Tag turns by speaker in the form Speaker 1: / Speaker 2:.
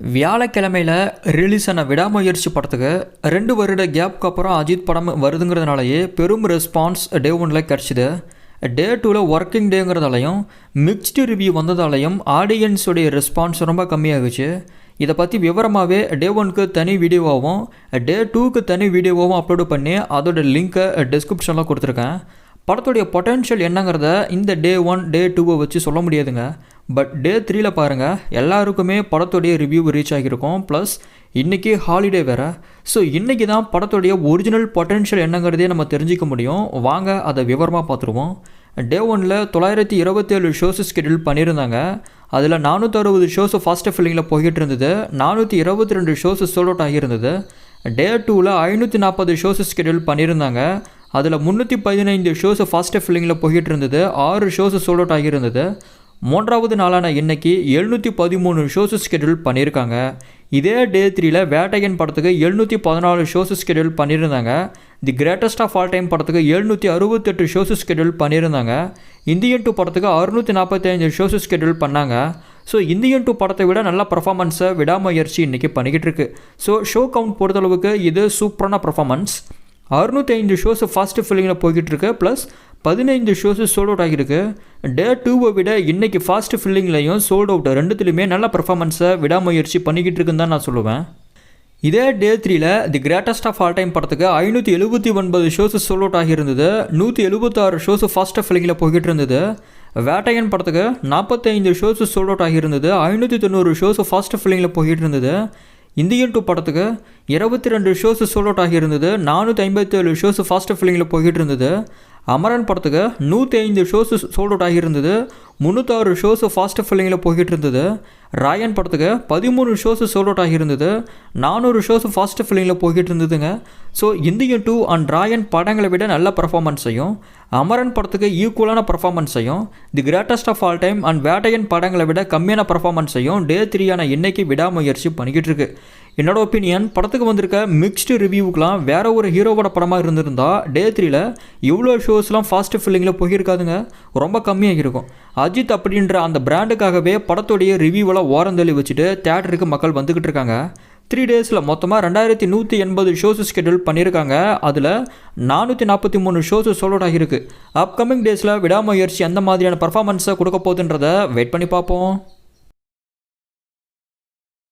Speaker 1: வியாழக்கிழமையில் release ஆன விடாமுயற்சி படத்துக்கு ரெண்டு வருட கேப்க்கு அப்புறம் அஜித் படம் வருதுங்கிறதுனாலயே பெரும் ரெஸ்பான்ஸ் டே ஒனில் கிடச்சிது. டே டூவில் ஒர்க்கிங் டேங்கிறதாலையும் மிக்ஸ்டு ரிவ்யூ வந்ததாலையும் ஆடியன்ஸுடைய ரெஸ்பான்ஸ் ரொம்ப கம்மியாகுச்சு. இதை பற்றி விவரமாகவே டே ஒனுக்கு தனி வீடியோவாகவும் டே டூக்கு தனி வீடியோவாகவும் அப்லோடு பண்ணி அதோட லிங்க்கை டிஸ்கிரிப்ஷனில் கொடுத்துருக்கேன். படத்துடைய பொட்டென்ஷியல் என்னங்கிறத இந்த டே ஒன் டே டூவை வச்சு சொல்ல முடியாதுங்க. பட் டே த்ரீல பாருங்கள் எல்லாருக்குமே படத்துடைய ரிவ்யூ ரீச் ஆகியிருக்கும். ப்ளஸ் இன்றைக்கி ஹாலிடே வேறு. ஸோ இன்றைக்கி தான் படத்துடைய ஒரிஜினல் பொட்டென்ஷியல் என்னங்கிறதே நம்ம தெரிஞ்சிக்க முடியும். வாங்க அதை விவரமாக பார்த்துருவோம். டே ஒனில் தொள்ளாயிரத்தி இருபத்தேழு ஷோஸ் ஸ்கெடியூல் பண்ணியிருந்தாங்க. அதில் நானூற்றறுபது ஷோஸ் ஃபாஸ்ட் ஃபில்லிங்கில் போய்கிட்டு இருந்தது. நானூற்றி இருபத்தி ரெண்டு ஷோஸ் சோல் அவுட் ஆகியிருந்தது டே டூவில் ஐநூற்றி நாற்பது ஷோஸ் ஸ்கெடியூல் பண்ணியிருந்தாங்க. அதில் முந்நூற்றி பதினைந்து ஷோஸ் ஃபாஸ்ட் ஃபில்லிங்கில் போய்கிட்டு இருந்தது. ஆறு ஷோஸ் சோல் அவுட் ஆகியிருந்தது. மூன்றாவது நாளான இன்னைக்கு எழுநூற்றி பதிமூணு ஷோஸ் ஸ்கெடியூல் பண்ணியிருக்காங்க. இதே டே த்ரீல வேட்டையன் படத்துக்கு எழுநூற்றி பதினாலு ஷோஸ் ஸ்கெடியூல் பண்ணியிருந்தாங்க. The greatest of all time படத்துக்கு எழுநூற்றி அறுபத்தெட்டு ஷோஸ் ஸ்கெடியூல் பண்ணியிருந்தாங்க. இந்தியன் டூ படத்துக்கு அறுநூற்றி நாற்பத்தஞ்சு ஷோஸ் ஸ்கெடியூல் பண்ணாங்க. ஸோ இந்தியன் டூ படத்தை விட நல்ல பர்ஃபாமன்ஸை விடாமுயற்சி இன்றைக்கி பண்ணிக்கிட்டு இருக்கு. ஸோ ஷோ கவுண்ட் பொறுத்தளவுக்கு இது சூப்பரான பர்ஃபாமன்ஸ் அறுநூற்றி ஐந்து ஷோஸ் ஃபஸ்ட்டு ஃபில்லிங்கில் போய்கிட்டு இருக்கு. ப்ளஸ் பதினைந்து ஷோஸு சோல்ட் அவுட் ஆகியிருக்கு. டே டூவை விட இன்றைக்கி ஃபாஸ்ட் ஃபில்லிங்லையும் சோல்ட் அவுட் ரெண்டுத்துலையுமே நல்ல பர்ஃபார்மன்ஸை விடாமுயற்சி பண்ணிக்கிட்டு இருக்குன்னு தான் நான் சொல்லுவேன். இதே டே த்ரீல the greatest of all time படத்துக்கு ஐநூற்றி எழுபத்தி ஒன்பது ஷோஸ் சோல் அவுட் ஆகியிருந்தது. நூற்றி எழுபத்தாறு ஷோஸ் ஃபாஸ்ட் ஃபில்லிங்கில் போய்கிட்டு இருந்தது. வேட்டையன் படத்துக்கு நாற்பத்தைந்து ஷோஸ் சோல் அவுட் ஆகியிருந்தது. ஐநூற்றி தொண்ணூறு ஷோஸ் ஃபாஸ்ட் ஃபில்லிங்கில் போய்கிட்டு இருந்தது. இந்தியன் டூ படத்துக்கு இருபத்தி ரெண்டு ஷோஸ் சோல் அவுட் ஆகியிருந்தது. நானூற்றி ஐம்பத்தேழு ஷோஸ் ஃபாஸ்ட் ஃபில்லிங்கில் போய்கிட்டு இருந்தது. அமரன் படத்துக்கு நூற்றி ஐந்து ஷோஸ் சோல்ட் அவுட் ஆகியிருந்தது. முந்நூற்றாறு ஷோஸ் ஃபாஸ்ட் ஃபில்லிங்கில் போய்கிட்டு இருந்தது. ராயன் படத்துக்கு பதிமூணு ஷோஸ் சோல் அவுட் ஆகியிருந்தது. நானூறு ஷோஸ் ஃபாஸ்ட் ஃபில்லிங்கில் போய்கிட்டு இருந்ததுங்க. So Indian two and Raayan படங்களை விட நல்ல பர்ஃபாமன்ஸையும் அமரன் படத்துக்கு ஈக்குவலான பர்ஃபாமன்ஸையும் the greatest of all time and Vettaiyan படங்களை விட கம்மியான பர்ஃபாமன்ஸையும் டே த்ரீயான இன்னைக்கு விடாமுயற்சி பண்ணிக்கிட்டு இருக்கு. என்னோட ஒப்பீனியன் படத்துக்கு வந்திருக்க மிக்ஸ்டு ரிவ்யூக்கெலாம் வேற ஒரு ஹீரோவோட படமாக இருந்திருந்தால் டே த்ரீயில் இவ்வளோ ஷோஸ்லாம் ஃபாஸ்ட் ஃபில்லிங்கில் போயிருக்காதுங்க. ரொம்ப கம்மியாக இருக்கும் அஜித் அப்படின்ற அந்த பிராண்டுக்காகவே படத்துடைய ரிவ்யூவெல்லாம் ஓரந்தள்ளி வச்சுட்டு தேட்டருக்கு மக்கள் வந்துக்கிட்டு இருக்காங்க. த்ரீ டேஸில் மொத்தமாக ரெண்டாயிரத்தி நூற்றி எண்பது ஷோஸ் ஸ்கெடியூல் பண்ணியிருக்காங்க. அதில் நானூற்றி நாற்பத்தி மூணு ஷோஸ் சோல்ட் ஆகியிருக்கு. அப்கமிங் டேஸில் விடாமுயற்சி எந்த மாதிரியான பர்ஃபார்மன்ஸை கொடுக்க போகுதுன்றதை வெயிட் பண்ணி பார்ப்போம்.